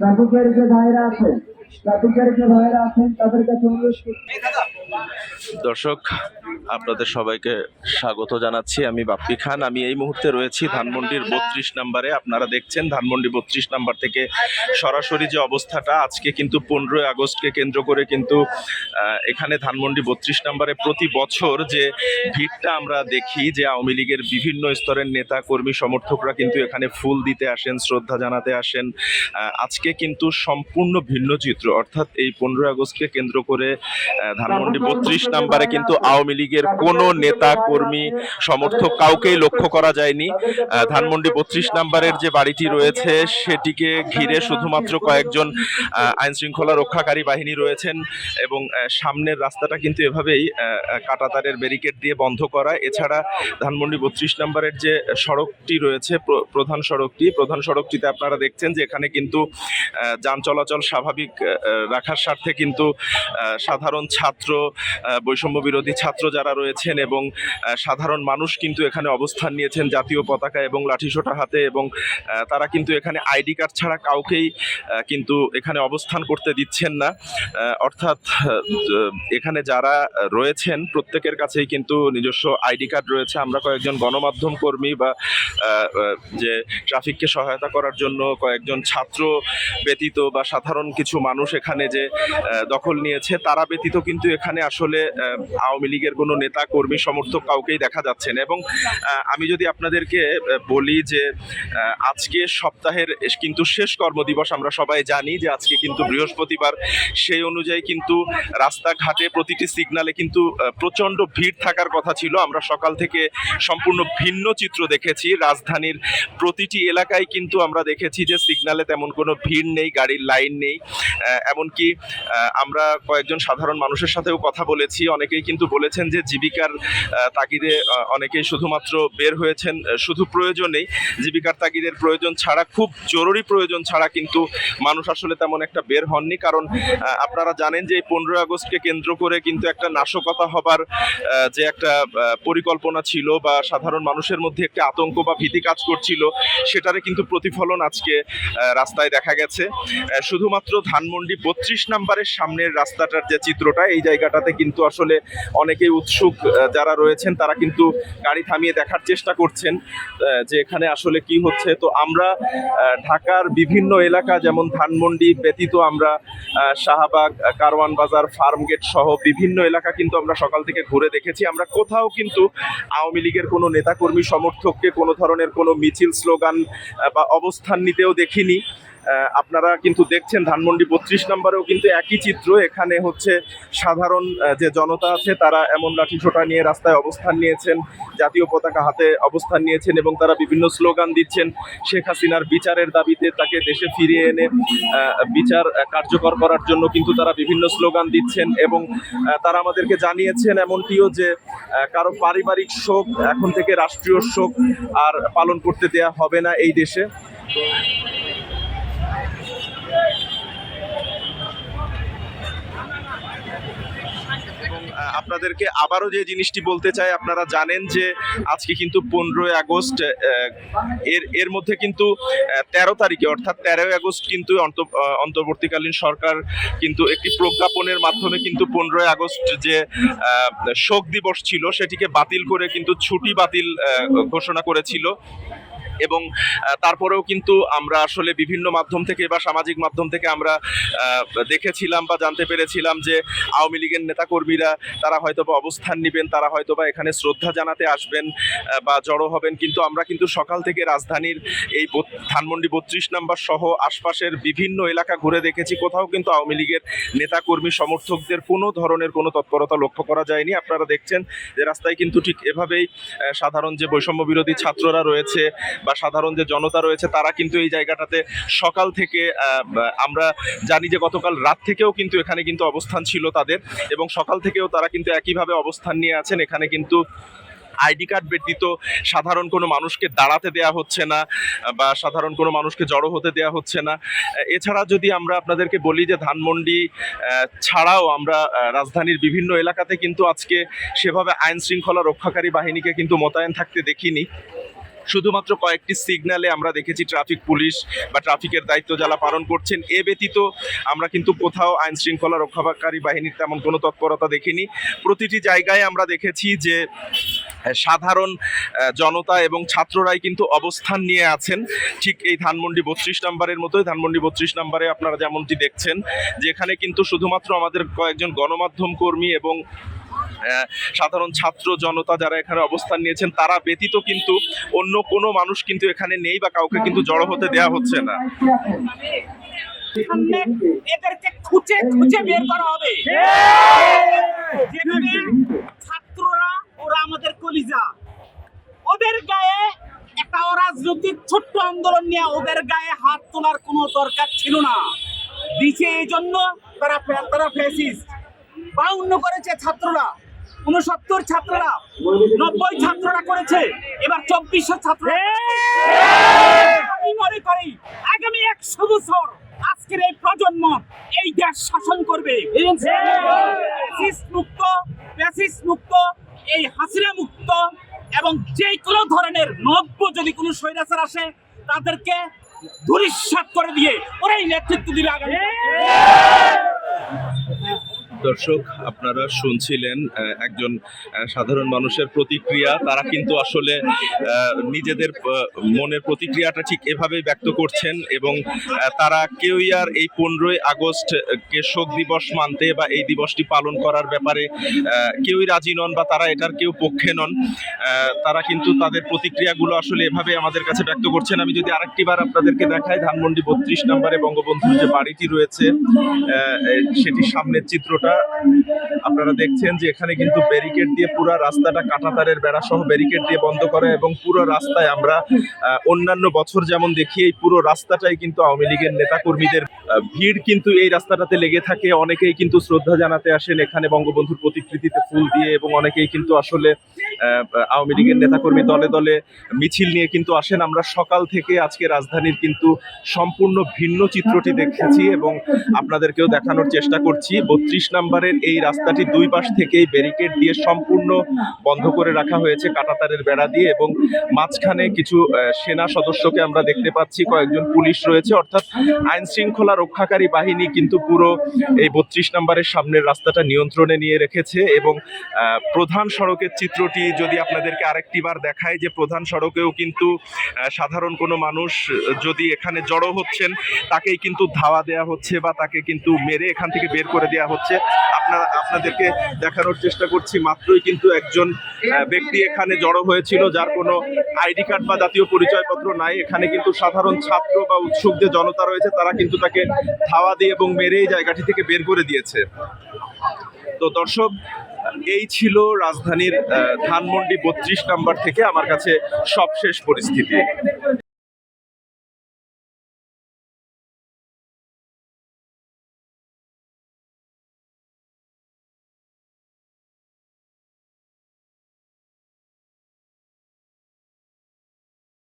ট্রাফিকের যে ভাইরা আছেন ট্রাফিকের যে ভাইরা আছেন তাদের কাছে অনুরোধ দর্শক আপনাদের সবাইকে স্বাগত জানাচ্ছি। আমি বাপ্পি খান। আমি এই মুহূর্তে রয়েছি ধানমন্ডির বত্রিশ নাম্বারে। আপনারা দেখছেন ধানমন্ডি বত্রিশ নাম্বার থেকে সরাসরি যে অবস্থাটা, আজকে কিন্তু পনেরোই আগস্টকে কেন্দ্র করে কিন্তু এখানে ধানমন্ডি বত্রিশ নাম্বারে প্রতি বছর যে ভিড়টা আমরা দেখি, যে আওয়ামী লীগের বিভিন্ন স্তরের নেতা, কর্মী, সমর্থকরা কিন্তু এখানে ফুল দিতে আসেন, শ্রদ্ধা জানাতে আসেন। আজকে কিন্তু সম্পূর্ণ ভিন্ন চিত্র। অর্থাৎ এই পনেরোই আগস্টকে কেন্দ্র করে ধানমন্ডি বত্রিশ নাম্বারে কিন্তু আওয়ামী লীগের কোনো নেতা কর্মী সমর্থক কাউকেই লক্ষ্য করা যায়নি। ধানমন্ডি বত্রিশ নাম্বারের যে বাড়িটি রয়েছে সেটিকে ঘিরে শুধুমাত্র কয়েকজন আইন শৃঙ্খলা রক্ষাকারী বাহিনী রয়েছেন এবং সামনের রাস্তাটা কিন্তু এভাবেই কাঁটাতারের ব্যারিকেড দিয়ে বন্ধ করা। এছাড়া ধানমন্ডি বত্রিশ নাম্বারের যে সড়কটি রয়েছে প্রধান সড়কটি প্রধান সড়কটিতে আপনারা দেখছেন যে এখানে কিন্তু যান চলাচল স্বাভাবিক রাখার স্বার্থে কিন্তু সাধারণ ছাত্র বৈষম্য বিরোধী ছাত্র যারা রয়েছেন এবং সাধারণ মানুষ কিন্তু এখানে অবস্থান নিয়েছেন জাতীয় পতাকা এবং লাঠিসোঁটা হাতে এবং তারা কিন্তু এখানে আইডি কার্ড ছাড়া কাউকেই কিন্তু এখানে অবস্থান করতে দিচ্ছেন না। অর্থাৎ এখানে যারা রয়েছেন প্রত্যেকের কাছেই কিন্তু নিজস্ব আইডি কার্ড রয়েছে। আমরা কয়েকজন গণমাধ্যম কর্মী বা যে ট্রাফিককে সহায়তা করার জন্য কয়েকজন ছাত্র ব্যতীত বা সাধারণ কিছু মানুষ এখানে যে দখল নিয়েছে, তারা ব্যতীত কিন্তু এখানে আসলে আওয়ামী লীগের কোনো নেতা কর্মী সমর্থক কাউকেই দেখা যাচ্ছে না। এবং আমি যদি আপনাদেরকে বলি যে আজকে সপ্তাহের কিন্তু শেষ কর্মদিবস আমরা সবাই জানি যে আজকে কিন্তু বৃহস্পতিবার। সেই অনুযায়ী কিন্তু রাস্তাঘাটে প্রতিটি সিগনালে কিন্তু প্রচণ্ড ভিড় থাকার কথা ছিল। আমরা সকাল থেকে সম্পূর্ণ ভিন্ন চিত্র দেখেছি। রাজধানীর প্রতিটি এলাকায় কিন্তু আমরা দেখেছি যে সিগনালে তেমন কোনো ভিড় নেই, গাড়ির লাইন নেই। এমনকি আমরা কয়েকজন সাধারণ মানুষের সাথেও কথা বলেছি। অনেকেই কিন্তু বলেছেন যে জীবিকার তাগিদে অনেকেই শুধুমাত্র বের হয়েছেন শুধু প্রয়োজনেই জীবিকার তাগিদের প্রয়োজন ছাড়া, খুব জরুরি প্রয়োজন ছাড়া কিন্তু মানুষ আসলে তেমন একটা বের হননি। কারণ আপনারা জানেন যে এই পনেরোই আগস্টকে কেন্দ্র করে কিন্তু একটা নাশকতা হবার যে একটা পরিকল্পনা ছিল বা সাধারণ মানুষের মধ্যে একটা আতঙ্ক বা ভীতি কাজ করছিল, সেটারে কিন্তু প্রতিফলন আজকে রাস্তায় দেখা গেছে। শুধুমাত্র ধানমন্ডি বত্রিশ নাম্বারের সামনের রাস্তাটার যে চিত্রটা, এই জায়গাটাতে কিন্তু আসলে অনেকেই উৎসুক আহ, যারা রয়েছেন তারা কিন্তু গাড়ি থামিয়ে দেখার চেষ্টা করছেন যে এখানে আসলে কি হচ্ছে। তো আমরা ঢাকার বিভিন্ন এলাকা যেমন ধানমন্ডি ব্যতীত আমরা শাহবাগ কারওয়ান বাজার ফার্মগেট সহ বিভিন্ন এলাকা কিন্তু আমরা সকাল থেকে ঘুরে দেখেছি। আমরা কোথাও কিন্তু আওয়ামী লীগের কোনো নেতাকর্মী সমর্থককে কোনো ধরনের কোনো মিছিল স্লোগান বা অবস্থান নিতেও দেখিনি। আপনারা কিন্তু দেখছেন ধানমন্ডি বত্রিশ নম্বরেও কিন্তু একই চিত্র। এখানে হচ্ছে সাধারণ যে জনতা আছে, তারা এমন লাঠিসোঁটা নিয়ে রাস্তায় অবস্থান নিয়েছেন, জাতীয় পতাকা হাতে অবস্থান নিয়েছেন এবং তারা বিভিন্ন স্লোগান দিচ্ছেন। শেখ হাসিনার বিচারের দাবিতে তাকে দেশে ফিরিয়ে এনে বিচার কার্যকর করার জন্য কিন্তু তারা বিভিন্ন স্লোগান দিচ্ছেন এবং তারা আমাদেরকে জানিয়েছেন এমনটিও যে কারও পারিবারিক শোক এখন থেকে রাষ্ট্রীয় শোক আর পালন করতে দেয়া হবে না এই দেশে। আপনাদেরকে আবারও যে জিনিসটি বলতে চাই, আপনারা জানেন যে আজকে কিন্তু পনেরোই আগস্ট এর এর মধ্যে কিন্তু তেরো তারিখে, অর্থাৎ তেরোই আগস্ট কিন্তু অন্ত- অন্তর্বর্তীকালীন সরকার কিন্তু একটি প্রজ্ঞাপনের মাধ্যমে কিন্তু পনেরোই আগস্ট যে শোক দিবস ছিল, সেটিকে বাতিল করে কিন্তু ছুটি বাতিল ঘোষণা করেছিল। এবং তারপরেও কিন্তু আমরা আসলে বিভিন্ন মাধ্যম থেকে বা সামাজিক মাধ্যম থেকে আমরা দেখেছিলাম বা জানতে পেরেছিলাম যে আওয়ামী লীগের নেতাকর্মীরা তারা হয়তো বা অবস্থান নেবেন, তারা হয়তো বা এখানে শ্রদ্ধা জানাতে আসবেন বা জড়ো হবেন। কিন্তু আমরা কিন্তু সকাল থেকে রাজধানীর এই ধানমন্ডি বত্রিশ নাম্বার সহ আশপাশের বিভিন্ন এলাকা ঘুরে দেখেছি। কোথাও কিন্তু আওয়ামী লীগের নেতাকর্মী সমর্থকদের কোনো ধরনের কোনো তৎপরতা লক্ষ্য করা যায়নি। আপনারা দেখছেন যে রাস্তায় কিন্তু ঠিক এভাবেই সাধারণ যে বৈষম্য বিরোধী ছাত্ররা রয়েছে সাধারণ যে জনতা রয়েছে, তারা কিন্তু এই জায়গাটাতে সকাল থেকে আমরা জানি যে গতকাল রাত থেকেও কিন্তু এখানে কিন্তু অবস্থান ছিল তাদের এবং সকাল থেকেও তারা কিন্তু একইভাবে অবস্থান নিয়ে আছেন। এখানে কিন্তু আইডি কার্ড ব্যতীত সাধারণ কোনো মানুষকে দাঁড়াতে দেয়া হচ্ছে না বা সাধারণ কোনো মানুষকে জড়ো হতে দেয়া হচ্ছে না। এছাড়া যদি আমরা আপনাদেরকে বলি যে ধানমন্ডি ছাড়াও আমরা রাজধানীর বিভিন্ন এলাকাতে কিন্তু আজকে সেভাবে আইন শৃঙ্খলা রক্ষাকারী বাহিনীকে কিন্তু মোতায়েন থাকতে দেখিনি। শুধুমাত্র কয়েকটি সিগন্যালে আমরা দেখেছি ট্রাফিক পুলিশ বা ট্রাফিকের দায়িত্ব যারা পালন করছেন। এ ব্যতীত আমরা কিন্তু কোথাও আইন শৃঙ্খলা রক্ষাকারী বাহিনীর তেমন কোনো তৎপরতা দেখিনি। প্রতিটি জায়গায় আমরা দেখেছি যে সাধারণ জনতা এবং ছাত্ররাই কিন্তু অবস্থান নিয়ে আছেন। ঠিক এই ধানমন্ডি বত্রিশ নাম্বারের মতোই ধানমন্ডি বত্রিশ নাম্বারে আপনারা যেমনটি দেখছেন, যেখানে কিন্তু শুধুমাত্র আমাদের কয়েকজন গণমাধ্যম কর্মী এবং সাধারণ ছাত্র জনতা যারা এখানে অবস্থান নিয়েছেন, তারা ব্যতীত কিন্তু অন্য কোনো মানুষ কিন্তু এখানে নেই বা কাউকে কিন্তু জড়ো হতে দেয়া হচ্ছে না। এদেরকে বের করা হবে। ছাত্ররা, ওরা আমাদের কলিজা। ওদের গায়ে একটা ছোট্ট আন্দোলন নিয়ে ওদের গায়ে হাত তোলার কোনো দরকার ছিল না। দিছে এই জন্য তারা তারা ফেসিস্ট বাউন্ন করেছে ছাত্ররা উনসত্তর ছাত্ররা নব্বই ছাত্ররা করেছে এবার চব্বিশশো ছাত্র আমি মনে করি আগামী একশো বছর আজকের এই প্রজন্ম এই দেশ শাসন করবে। মুক্ত মুক্ত এই হাসিনা মুক্ত এবং যে কোনো ধরনের নব্য যদি কোনো স্বৈরাচার আসে তাদেরকে ধূলিসাৎ করে দিয়ে ওরাই নেতৃত্ব দিবে আগামী। দর্শক আপনারা শুনছিলেন একজন সাধারণ মানুষের প্রতিক্রিয়া। তারা কিন্তু আসলে নিজেদের মনের প্রতিক্রিয়াটা ঠিক এভাবেই ব্যক্ত করছেন এবং তারা কেউই আর এই পনেরোই আগস্ট আহ, কে শোক দিবস মানতে বা এই দিবসটি পালন করার ব্যাপারে কেউই রাজি নন বা তারা এটার কেউ পক্ষে নন। তারা কিন্তু তাদের প্রতিক্রিয়াগুলো আসলে এভাবে আমাদের কাছে ব্যক্ত করছেন। আমি যদি আরেকটি বার আপনাদেরকে দেখাই ধানমন্ডি বত্রিশ নম্বরে বঙ্গবন্ধুর যে বাড়িটি রয়েছে সেটির সামনের চিত্রটা। burada আপনারা দেখছেন যে এখানে কিন্তু ব্যারিকেড দিয়ে পুরো রাস্তাটা কাঁটাতারের বেড়া সহ ব্যারিকেড দিয়ে বন্ধ করা এবং পুরো রাস্তায় আমরা অন্যান্য বছর যেমন দেখি, এই পুরো রাস্তাটাই কিন্তু আওয়ামী লীগের নেতাকর্মীদের ভিড় কিন্তু এই রাস্তাটাতে লেগে থাকে। অনেকেই কিন্তু শ্রদ্ধা জানাতে আসেন এখানে বঙ্গবন্ধুর প্রতিকৃতিতে ফুল দিয়ে এবং অনেকেই কিন্তু আসলে আওয়ামী লীগের নেতাকর্মী দলে দলে মিছিল নিয়ে কিন্তু আসেন। আমরা সকাল থেকে আজকে রাজধানীর কিন্তু সম্পূর্ণ ভিন্ন চিত্রটি দেখেছি এবং আপনাদেরকেও দেখানোর চেষ্টা করছি। বত্রিশ নম্বরের এই রাস্তাটি দুই পাশ থেকেই ব্যারিকেড দিয়ে সম্পূর্ণ বন্ধ করে রাখা হয়েছে কাঁটাতারের বেড়া দিয়ে এবং মাঝখানে কিছু সেনা সদস্যকে আমরা দেখতে পাচ্ছি, কয়েকজন পুলিশ রয়েছে। অর্থাৎ আইন শৃঙ্খলা রক্ষাকারী বাহিনী কিন্তু পুরো এই বত্রিশ নম্বরের সামনের রাস্তাটা নিয়ন্ত্রণে নিয়ে রেখেছে এবং প্রধান সড়কের চিত্রটি যদি আপনাদেরকে আরেকটি বার দেখায় যে প্রধান সড়কেও কিন্তু সাধারণ কোনো মানুষ যদি এখানে জড়ো হচ্ছেন, তাকেই কিন্তু ধাওয়া দেওয়া হচ্ছে বা তাকে কিন্তু মেরে এখান থেকে বের করে দেওয়া হচ্ছে। আপনারা আপনাদেরকে দেখানোর চেষ্টা করছি। মাত্রই কিন্তু একজন ব্যক্তি এখানে জড়ো হয়েছিল, যার কোনো আইডি কার্ড বা জাতীয় পরিচয়পত্র নাই। এখানে কিন্তু সাধারণ ছাত্র বা উৎসুক যে জনতা রয়েছে, তারা কিন্তু তাকে ধাওয়া দিয়ে এবং মেরে এই জায়গাটি থেকে বের করে দিয়েছে। তো দর্শক, এই ছিল রাজধানীর ধানমন্ডি বত্রিশ নাম্বার থেকে আমার কাছে সবশেষ পরিস্থিতি।